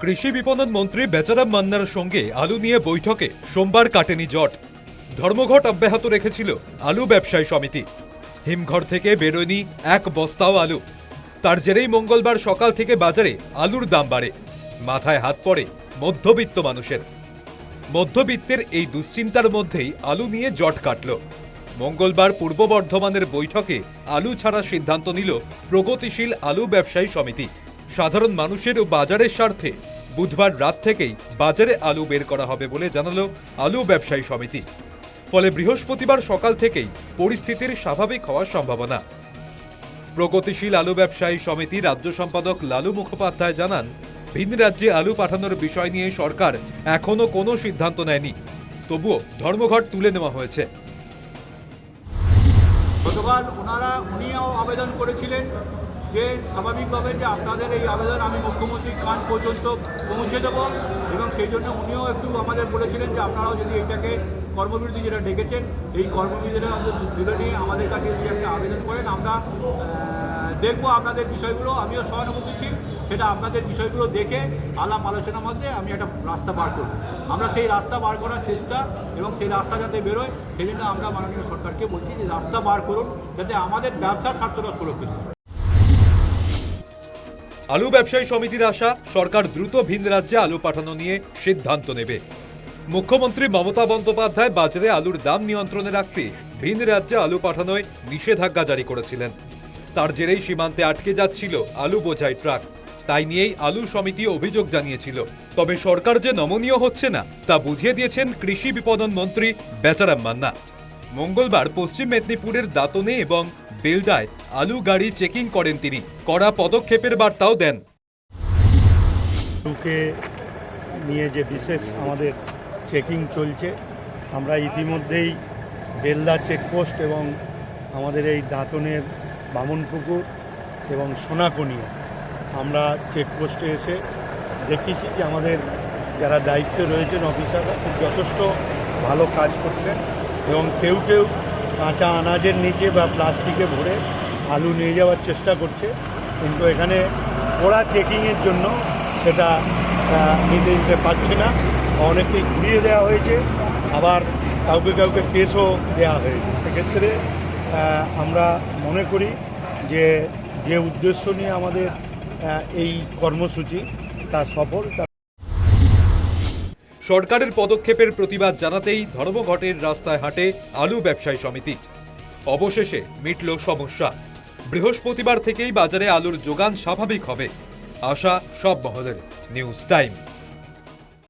কৃষি বিপণন মন্ত্রী বেচারাম মান্নার সঙ্গে আলু নিয়ে বৈঠকে সোমবার কাটেনি জট। ধর্মঘট অব্যাহত রেখেছিল আলু ব্যবসায়ী সমিতি। হিমঘর থেকে বেরোয়নি এক বস্তাও আলু। তার জেরেই মঙ্গলবার সকাল থেকে বাজারে আলুর দাম বাড়ে। মাথায় হাত পড়ে মধ্যবিত্ত মানুষের। মধ্যবিত্তের এই দুশ্চিন্তার মধ্যেই আলু নিয়ে জট কাটল। মঙ্গলবার পূর্ব বর্ধমানের বৈঠকে আলু ছাড়ার সিদ্ধান্ত নিল প্রগতিশীল আলু ব্যবসায়ী সমিতি। সাধারণ মানুষের ও বাজারের স্বার্থে বুধবার রাত থেকেই বাজারে আলু বের করা হবে বলে জানালো আলু ব্যবসায়ী সমিতি। ফলে বৃহস্পতিবার সকাল থেকেই পরিস্থিতির স্বাভাবিক হওয়ার সম্ভাবনা। প্রগতিশীল আলু ব্যবসায়ী সমিতি রাজ্য সম্পাদক লালু মুখোপাধ্যায় জানান, ভিন রাজ্যে আলু পাঠানোর বিষয় নিয়ে সরকার এখনও কোনো সিদ্ধান্ত নেয়নি। তবুও ধর্মঘট তুলে নেওয়া হয়েছে। গতকাল ওনারা উনিও আবেদন করেছিলেন। যে স্বাভাবিকভাবে যে আপনাদের এই আবেদন আমি মুখ্যমন্ত্রীর কান পর্যন্ত পৌঁছে দেব এবং সেই জন্য উনিও একটু আমাদের বলেছিলেন যে আপনারাও যদি এটাকে কর্মবিরতি যেটা ডেকেছেন, এই কর্মবিরতিটা তুলে নিয়ে আমাদের কাছে যদি একটা আবেদন করেন, আমরা দেখব আপনাদের বিষয়গুলো, আমিও সহানুভূতিশীল সেটা আপনাদের বিষয়গুলো দেখে আলাপ আলোচনার মধ্যে আমি একটা রাস্তা বার করব আমরা সেই রাস্তা বার করার চেষ্টা এবং সেই রাস্তা যাতে বেরোয় সেই জন্য আমরা মাননীয় সরকারকে বলছি যে রাস্তা বার করুন, যাতে আমাদের ব্যবসার স্বার্থটা সুরক্ষিত। আলু ব্যবসায়ী সমিতির আশা, সরকার দ্রুত ভিন রাজ্যে আলু পাঠানো নিয়ে সিদ্ধান্ত নেবে। মুখ্যমন্ত্রী মমতা বন্দ্যোপাধ্যায় বাজারে আলুর দাম নিয়ন্ত্রণে রাখতে ভিন রাজ্যে আলু পাঠানোয় নিষেধাজ্ঞা জারি করেছিলেন। তার জেরেই সীমান্তে আটকে যাচ্ছিল আলু বোঝাই ট্রাক। তাই নিয়েই আলু সমিতি অভিযোগ জানিয়েছিল। তবে সরকার যে নমনীয় হচ্ছে না, তা বুঝিয়ে দিয়েছেন কৃষি বিপণন মন্ত্রী বেচারাম মান্না। মঙ্গলবার পশ্চিম মেদিনীপুরের দাতনে এবং বেলদায় আলু গাড়ি চেকিং করেন তিনি। কড়া পদক্ষেপের বার্তাও দেন। নিয়ে যে বিশেষ আমাদের চেকিং চলছে, আমরা ইতিমধ্যেই বেলদা চেকপোস্ট এবং আমাদের এই দাঁতনের বামনপুকুর এবং সোনাকনিয়া, আমরা চেকপোস্টে এসে দেখিছি যে আমাদের যারা দায়িত্বে রয়েছেন অফিসাররা, খুব যথেষ্ট ভালো কাজ করছেন এবং কেউ কেউ কাঁচা আনাজের নিচে বা প্লাস্টিকে ভরে আলু নিয়ে যাওয়ার চেষ্টা করছে। কিন্তু এখানে ওরা চেকিংয়ের জন্য সেটা নিতে দিতে পারছে না। অনেককেই ঘুরিয়ে দেওয়া হয়েছে। আবার কাউকে কাউকে কেসও দেওয়া হয়েছে। সেক্ষেত্রে আমরা মনে করি যে যে উদ্দেশ্য নিয়ে আমাদের এই কর্মসূচি তা সফল সরকারের পদক্ষেপের প্রতিবাদ জানাতেই ধর্মঘটের রাস্তায় হাঁটে আলু ব্যবসায়ী সমিতি। অবশেষে মিটল সমস্যা। বৃহস্পতিবার থেকেই বাজারে আলুর যোগান স্বাভাবিক হবে। আশা সব মহলের। News time.